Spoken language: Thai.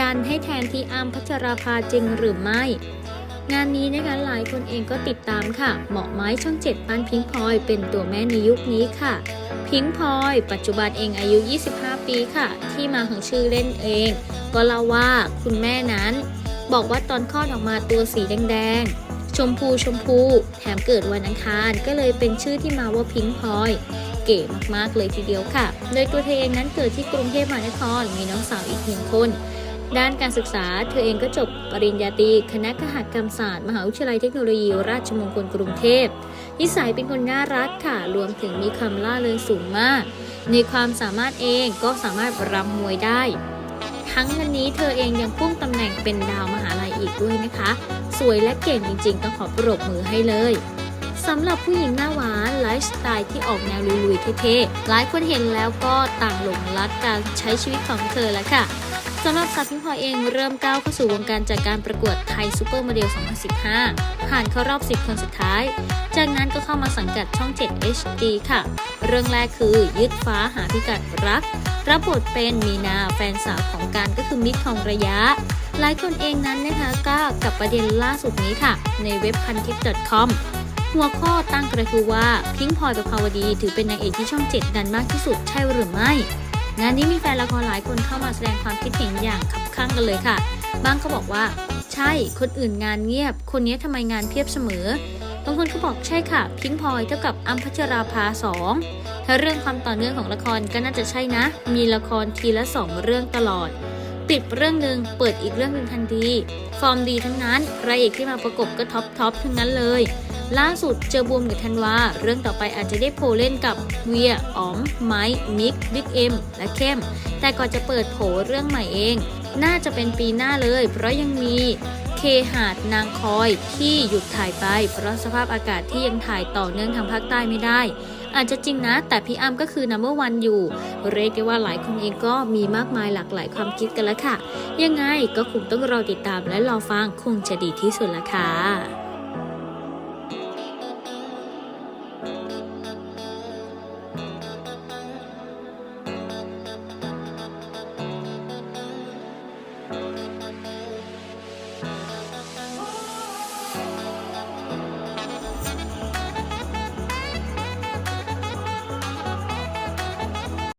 ดันให้แทนที่อามพัชราภาจริงหรือไม่ งานนี้นะคะหลายคนเองก็ติดตามค่ะ เหมาะไหม้ช่องเจ็ดปันพิงพลอยเป็นตัวแม่ในยุคนี้ค่ะพิงพลอย ปัจจุบันเองอายุ 25 ปีค่ะ ที่มาของชื่อเล่นเอง ก็เล่าว่าคุณแม่นั้น บอกว่าตอนคลอดออกมาตัวสีแดงๆ ชมพูชมพู แถมเกิดวันอังคารก็เลยเป็นชื่อที่มาว่าพิงพลอยเก๋มากๆเลยทีเดียวค่ะ โดยตัวเธอเองนั้นเกิดที่กรุงเทพมหานคร มีน้องสาวอีกหนึ่งคน ด้านการศึกษาเธอเองก็จบปริญญาตรีคณะคหกรรมศาสตร์ มหาวิทยาลัยเทคโนโลยีราชมงคลกรุงเทพนิสัยเป็นคนน่ารักค่ะ รวมถึงมีความล่าเริงสูงมาก ในความสามารถเองก็สามารถรำมวยได้ ทั้งวันนี้เธอเองยังพุ่งตำแหน่งเป็นดาวมหาลัยอีกด้วยนะคะ สวยและเก่งจริง ๆ ต้องขอปรบมือให้เลยสำหรับผู้หญิงหน้าหวานไลฟ์สไตล์ที่ออกแนวลุยๆเท่ๆหลายคนเห็นแล้วก็ต่างหลงรักการใช้ชีวิตของเธอแล้วค่ะ สำหรับสาวพิงพลอยเองเริ่มก้าวเข้าสู่วงการจากการประกวดไทยซูเปอร์โมเดล 2015 ผ่านเข้ารอบ 10 คนสุดท้าย จากนั้นก็เข้ามาสังกัดช่อง 7 HD ค่ะ เรื่องแรกคือยึดฟ้าหาพิกัดรัก รับบทเป็นมีนาแฟนสาวของการก็คือมิกทองระยะ หลายคนเองนั้นนะคะก็กับประเด็นล่าสุดนี้ค่ะ ในเว็บพันทิป .com หัวข้อตั้งกระทู้ว่าพิงพลอยประภาวดีถือเป็นนางเอกที่ช่อง 7 ดันมากที่สุดใช่หรือไม่ งานนี้มีแฟนละครหลายคนเข้ามาแสดงความคิดเห็นอย่างขับข้างกันเลยค่ะ บางก็บอกว่า ใช่คนอื่นงานเงียบ คนนี้ทำไมงานเพียบเสมอบางคนก็บอกใช่ค่ะ พิงพลอยเท่ากับอัมพัชราภาสองถ้าเรื่องความต่อเนื่องของละครก็น่าจะใช่นะ มีละครทีละสองเรื่องตลอด ปิดเรื่องหนึ่งเปิดอีกเรื่องหนึ่งทันที ฟอร์มดีทั้งนั้น พระเอกที่มาประกบก็ท็อปท็อปทั้งนั้นเลย ล่าสุดเจอบูมกับธันวา เรื่องต่อไปอาจจะได้โพลเล่นกับเวียอ๋อม ไม้มิก บิ๊กเอ็ม และเข้ม แต่ก่อนจะเปิดโผเรื่องใหม่เอง น่าจะเป็นปีหน้าเลย เพราะยังมีเคหาดนางคอยที่หยุดถ่ายไปเพราะสภาพอากาศที่ยังถ่ายต่อเนื่องทางภาคใต้ไม่ได้ อาจจะจริงนะ แต่พี่อ้ำก็คือนัมเบอร์วันอยู่ เรียกได้ว่าหลายคนเองก็มีมากมายหลากหลายความคิดกันแล้วค่ะ ยังไงก็คงต้องรอติดตามและรอฟังคงจะดีที่สุดละค่ะ